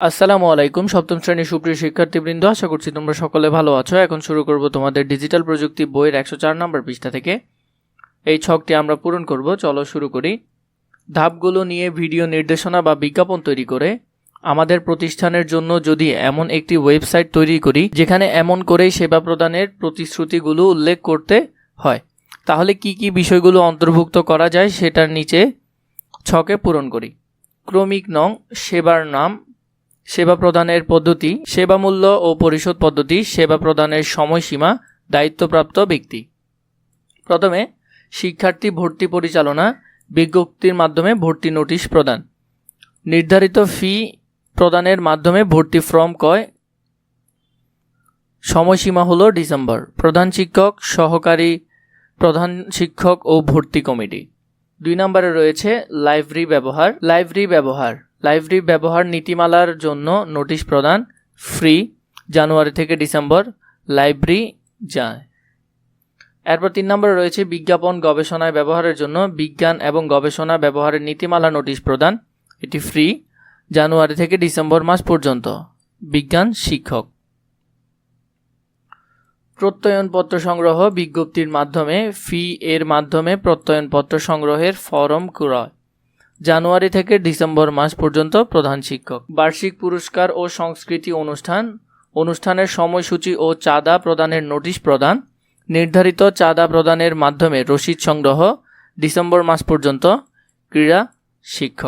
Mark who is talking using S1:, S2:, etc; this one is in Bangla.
S1: আসসালামু আলাইকুম, সপ্তম শ্রেণির সুপ্রিয় শিক্ষার্থীবৃন্দ, আশা করছি তোমরা সকলে ভালো আছো। এখন শুরু করব তোমাদের ডিজিটাল প্রযুক্তি বইয়ের একশো চার নম্বর পৃষ্ঠা থেকে। এই ছকটি আমরা পূরণ করব, চলো শুরু করি। ধাপগুলো নিয়ে ভিডিও নির্দেশনা বা বিজ্ঞাপন তৈরি করে আমাদের প্রতিষ্ঠানের জন্য যদি এমন একটি ওয়েবসাইট তৈরি করি, যেখানে এমন করেই সেবা প্রদানের প্রতিশ্রুতিগুলো উল্লেখ করতে হয়, তাহলে কি কি বিষয়গুলো অন্তর্ভুক্ত করা যায় সেটার নিচে ছকে পূরণ করি। ক্রমিক নং, সেবার নাম সেবা প্রদানের পদ্ধতি সেবা মূল্য ও পরিশোধ পদ্ধতি, সেবা প্রদানের সময়সীমা, দায়িত্বপ্রাপ্ত ব্যক্তি। প্রথমে, শিক্ষার্থী ভর্তি পরিচালনা, বিজ্ঞপ্তির মাধ্যমে ভর্তি নোটিশ প্রদান। নির্ধারিত ফি প্রদানের মাধ্যমে ভর্তি ফর্ম কয় সময়সীমা হলো ডিসেম্বর। প্রধান শিক্ষক, সহকারী প্রধান শিক্ষক ও ভর্তি কমিটি। দুই নম্বরে রয়েছে লাইব্রেরি ব্যবহার। লাইব্রেরি ব্যবহার। লাইব্রেরি ব্যবহার নীতিমালার জন্য নোটিশ প্রদান ফ্রি জানুয়ারি থেকে ডিসেম্বর লাইব্রেরি যায়। এরপর তিন নম্বরে রয়েছে বিজ্ঞাপন গবেষণায় ব্যবহারের জন্য বিজ্ঞান এবং গবেষণা ব্যবহারের নীতিমালা নোটিশ প্রদান। এটি ফ্রি জানুয়ারি থেকে ডিসেম্বর মাস পর্যন্ত। বিজ্ঞান শিক্ষক। প্রত্যয়নপত্র সংগ্রহ বিজ্ঞপ্তির মাধ্যমে, ফি এর মাধ্যমে প্রত্যয়নপত্র সংগ্রহের ফরম ক্রয়। জানুয়ারি থেকে ডিসেম্বর মাস পর্যন্ত প্রধান শিক্ষক। বার্ষিক পুরস্কার ও সংস্কৃতি অনুষ্ঠান। অনুষ্ঠানের সময়সূচি ও চাঁদা প্রদানের নোটিশ প্রদান। নির্ধারিত চাঁদা প্রদানের মাধ্যমে রসিদ সংগ্রহ। ডিসেম্বর মাস পর্যন্ত ক্রীড়া শিক্ষক।